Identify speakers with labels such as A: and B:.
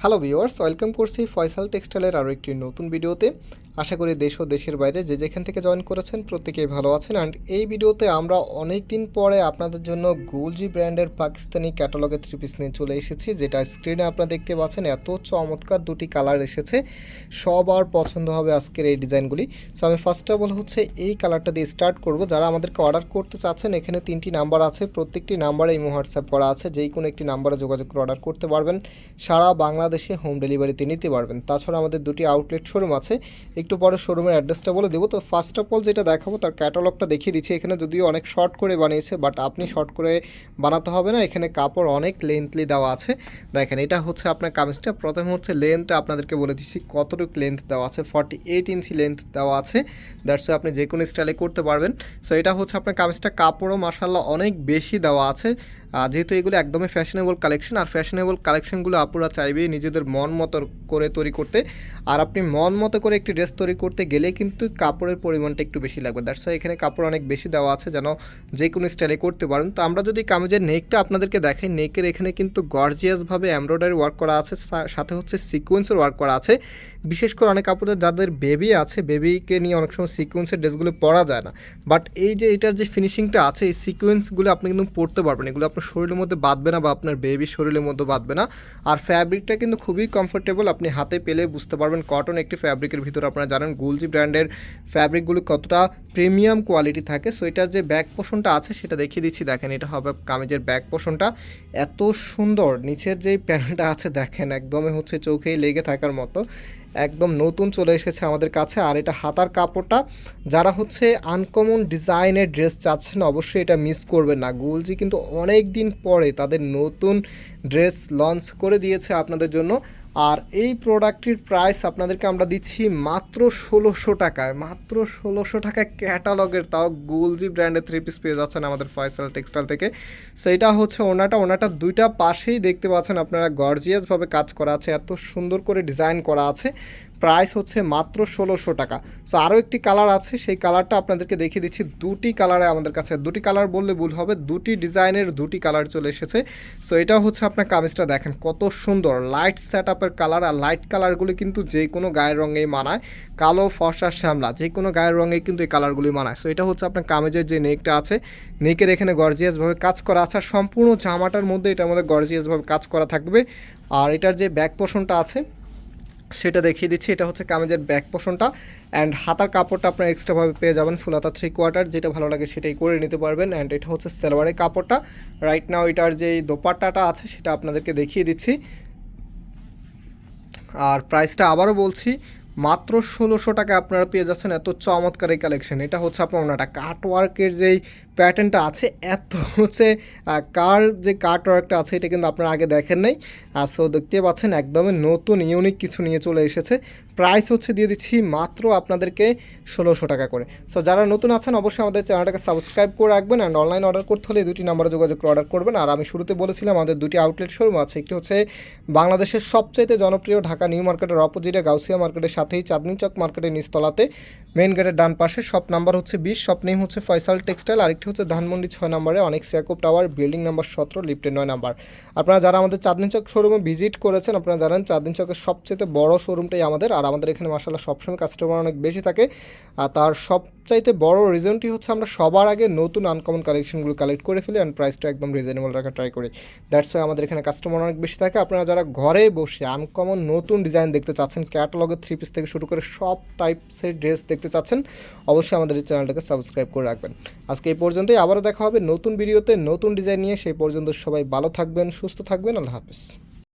A: Hello viewers welcome করছি ফয়সাল টেক্সটাইলের আরও একটি নতুন ভিডিওতে আশা করি দেশ ও দেশের বাইরে যে যেখান থেকে জয়েন করেছেন প্রত্যেকেই ভালো আছেন। অ্যান্ড এই ভিডিওতে আমরা অনেক দিন পরে আপনাদের জন্য গুলজি ব্র্যান্ডের পাকিস্তানি ক্যাটালগে থ্রি পিস নিয়ে চলে এসেছি, যেটা স্ক্রিনে আপনারা দেখতে পাচ্ছেন, এত চমৎকার দুটি কালার এসেছে সবার পছন্দ হবে আজকের এই ডিজাইনগুলি সো আমি ফার্স্ট অফ অল হচ্ছে এই কালারটা দিয়ে স্টার্ট করব। যারা আমাদেরকে অর্ডার করতে চাচ্ছেন, এখানে তিনটি নাম্বার আছে, প্রত্যেকটি নাম্বারে ইমো হোয়াটসঅ্যাপ করা আছে যেই কোনো একটি নাম্বারে যোগাযোগ করে অর্ডার করতে পারবেন। সারা বাংলাদেশে হোম ডেলিভারিতে নিতে পারবেন। তাছাড়া আমাদের দুটি আউটলেট শোরুম আছে একটু পরে শোরুমের অ্যাড্রেসটা বলে দেবো। তো ফার্স্ট অফ অল যেটা দেখাবো, তার ক্যাটালগটা দেখিয়ে দিচ্ছি। এখানে যদিও অনেক শর্ট করে বানিয়েছে বাট আপনি শর্ট করে বানাতে হবে না। এখানে কাপড় অনেক লেন্থলি দেওয়া আছে। দেখেন, এটা হচ্ছে আপনার কামিজটা। প্রথম হচ্ছে লেন্থটা আপনাদেরকে বলে দিচ্ছি, কতটুকু লেন্থ দেওয়া আছে। ফর্টি এইট ইঞ্চি লেন্থ দেওয়া আছে। দ্যাটস আপনি যে কোনো স্টাইলে করতে পারবেন। সো এটা হচ্ছে আপনার কামিজটা। কাপড়ও মাসাল্লাহ অনেক বেশি দেওয়া আছে। যেহেতু এগুলো একদমই ফ্যাশনেবল কালেকশন আর ফ্যাশনেবল কালেকশনগুলো আপুরা চাইবে নিজেদের মন মতো করে তৈরি করতে। আর আপনি মন মতো করে একটি ড্রেস তৈরি করতে গেলে কিন্তু কাপড়ের পরিমাণটা একটু বেশি লাগবে। দ্যাটস এখানে কাপড় অনেক বেশি দেওয়া আছে যেন যে কোনো স্টাইলে করতে পারেন। তো আমরা যদি কামিজের নেকটা আপনাদেরকে দেখাই নেকের এখানে কিন্তু গর্জিয়াসভাবে এমব্রয়ডারি ওয়ার্ক করা আছে সাথে হচ্ছে সিকোয়েন্সের ওয়ার্ক করা আছে। বিশেষ করে অনেক কাপড়ের, যাদের বেবি আছে বেবিকে নিয়ে অনেক সময় সিকোয়েন্সের ড্রেসগুলো পরা যায় না। বাট এই যে এটার যে ফিনিশিংটা আছে, এই সিকোয়েন্সগুলো আপনি কিন্তু পরতে পারবেন। এগুলো আপনার শরীরের মধ্যে বাঁধবে না বা আপনার বেবির শরীরের মধ্যে বাঁধবে না। আর ফ্যাব্রিকটা কিন্তু খুবই কমফোর্টেবল আপনি হাতে পেলে বুঝতে পারবেন কটন একটি ফ্যাব্রিকের ভিতরে আপনারা জানেন গুলজি ব্র্যান্ডের ফ্যাব্রিকগুলো কতটা প্রিমিয়াম কোয়ালিটি থাকে। সো এটার যে ব্যাক পোষণটা আছে, সেটা দেখিয়ে দিচ্ছি। দেখেন, এটা হবে কামিজের ব্যাক পোষণটা এত সুন্দর, নিচের যেই প্যানেলটা আছে, দেখেন, একদমই হচ্ছে চোখেই লেগে থাকার মতো। একদম নতুন চলে এসেছে আমাদের কাছে। আর এটা হাতার কাপড়টা, যারা হচ্ছে আনকমন ডিজাইনের ড্রেস চাচ্ছেন, অবশ্যই এটা মিস করবেন না। গুলজি কিন্তু অনেক দিন পরে তাদের নতুন ড্রেস লঞ্চ করে দিয়েছে আপনাদের জন্য। আর এই প্রোডাক্টটির প্রাইস আপনাদেরকে আমরা দিচ্ছি মাত্র ষোলোশো টাকায়। মাত্র ষোলোশো টাকায় ক্যাটালগের তাও গুলজি ব্র্যান্ডের থ্রি পিস পেয়ে যাচ্ছেন আমাদের ফয়সাল টেক্সটাইল থেকে। সেইটা হচ্ছে ওনাটা। ওনাটা দুইটা পাশেই দেখতে পাচ্ছেন আপনারা গর্জিয়াসভাবে কাজ করা আছে, এত সুন্দর করে ডিজাইন করা আছে। প্রাইস হচ্ছে মাত্র ষোলোশো টাকা। সো আরও একটি কালার আছে, সেই কালারটা আপনাদেরকে দেখিয়ে দিচ্ছি। দুটি কালারে আমাদের কাছে, দুটি কালার বললে ভুল হবে, দুটি ডিজাইনের দুটি কালার চলে এসেছে। সো এটা হচ্ছে আপনার কামিজটা, দেখেন কত সুন্দর লাইট সেট আপের কালার, আর লাইট কালারগুলি কিন্তু যে কোনো গায়ের রঙেই মানায়। কালো, ফর্সা, শ্যামলা, যে কোনো গায়ের রঙে কিন্তু এই কালারগুলি মানায়। সো এটা হচ্ছে আপনার কামিজের যে নেকটা আছে, নেকের এখানে গর্জিয়াসভাবে কাজ করা আছে, আর সম্পূর্ণ জামাটার মধ্যে এটার মধ্যে গর্জিয়াসভাবে কাজ করা থাকবে। আর এটার যে ব্যাক পোর্শনটা আছে সেটা দেখিয়ে দিচ্ছি। এটা হচ্ছে কামেজের ব্যাক পোর্শনটা অ্যান্ড হাতার কাপড়টা আপনার এক্সট্রাভাবে পেয়ে যাবেন ফুল হাতা থ্রি কোয়ার্টার যেটা ভালো লাগে সেটাই করে নিতে পারবেন। অ্যান্ড এটা হচ্ছে সালোয়ারের কাপড়টা। রাইট নাও এটার যে দোপাট্টাটা আছে সেটা আপনাদেরকে দেখিয়ে দিচ্ছি। আর প্রাইসটা আবারও বলছি, মাত্র ষোলোশো টাকা আপনারা পেয়ে যাচ্ছেন এত চমৎকার এই কালেকশন এটা হচ্ছে আপনার ওনাটা। কাটওয়ার্কের যেই প্যাটার্নটা আছে, এত হচ্ছে কার যে কাটওয়ার্কটা আছে এটা কিন্তু আপনারা আগে দেখেন নাই। আর সো দেখতে পাচ্ছেন একদমই নতুন ইউনিক কিছু নিয়ে চলে এসেছে। প্রাইস হচ্ছে দিয়ে দিচ্ছি মাত্র আপনাদেরকে ষোলোশো টাকা করে। সো যারা নতুন আছেন, অবশ্যই আমাদের চ্যানেলটাকে সাবস্ক্রাইব করে রাখবেন অ্যান্ড অনলাইন অর্ডার করতে হলে দুটি নাম্বারে যোগাযোগ করে অর্ডার করবেন। আর আমি শুরুতে বলেছিলাম, আমাদের দুটি আউটলেট শোরুম আছে, একটি হচ্ছে বাংলাদেশের সবচাইতে জনপ্রিয় ঢাকা নিউ মার্কেটের অপোজিটে গাউসিয়া মার্কেটের সাথেই চাঁদনি চক মার্কেটের নিচতলাতে। মেন গেটের ডান পাশে শপ নাম্বার হচ্ছে বিশ, শপ নেম হচ্ছে ফয়সাল টেক্সটাইল, আরেকটি হচ্ছে ধানমন্ডি ছয় নম্বরে অনেক সিয়াকুব টাওয়ার, বিল্ডিং নাম্বার সতেরো, লিফটের নয় নাম্বার। আপনারা যারা আমাদের চাঁদনী চক শোরুমে ভিজিট করেছেন, আপনারা জানেন চাঁদনী চকের সবচেয়ে বড় শোরুমটাই আমাদের, আর আমাদের এখানে মাসাল্লাহ সবসময় কাস্টমার অনেক বেশি থাকে, আর তার সবচাইতে বড় রিজনটি হচ্ছে আমরা সবার আগে নতুন আনকমন কালেকশনগুলো কালেক্ট করে ফেলি অ্যান্ড প্রাইসটা একদম রিজনেবল রাখা ট্রাই করি। দ্যাটস ওয়াই আমাদের এখানে কাস্টমার অনেক বেশি থাকে। আপনারা যারা ঘরে বসে আনকমন নতুন ডিজাইন দেখতে চাচ্ছেন ক্যাটালগের থ্রি পিস থেকে শুরু করে সব টাইপসের ড্রেস দেখতে চাচ্ছেন, অবশ্যই আমাদের এই চ্যানেলটাকে সাবস্ক্রাইব করে রাখবেন। আজকে এই পর্যন্তই, আবারও দেখা হবে নতুন ভিডিওতে নতুন ডিজাইন নিয়ে। সেই পর্যন্ত সবাই ভালো থাকবেন, সুস্থ থাকবেন। আল্লাহ হাফিজ।